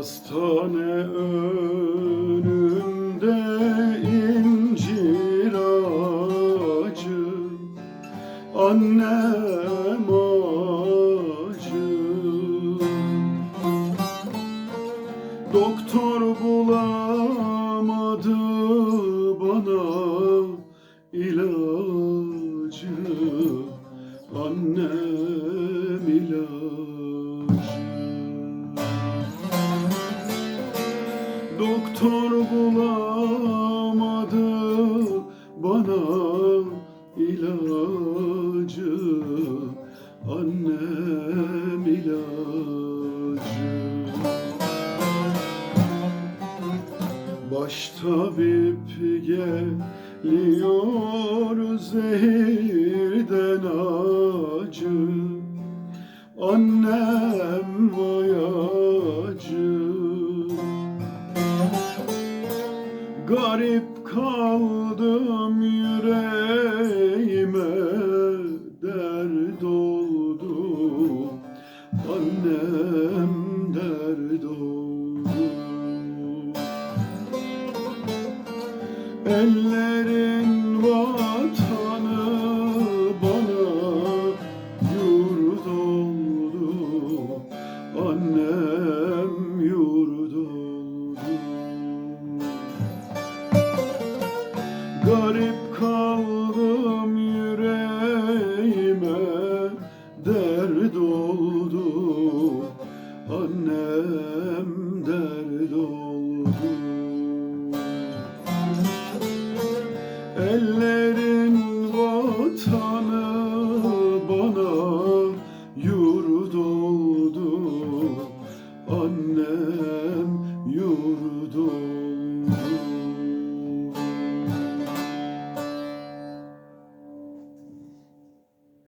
Hastane önünde Annem acı. Doktor bulamadı bana ilacı. Annem ilacı. Doktor bulamadı bana ilacı Annem ilacı. Baş tabip geliyor zehirden acı. Annem vay acı Garip kaldım yüreğime Ellerin vatanı bana yurt oldu. Annem yurt oldu. Garip kaldım alem derd oldu. Ellerin vatanı bana yurt oldu. Annem yurt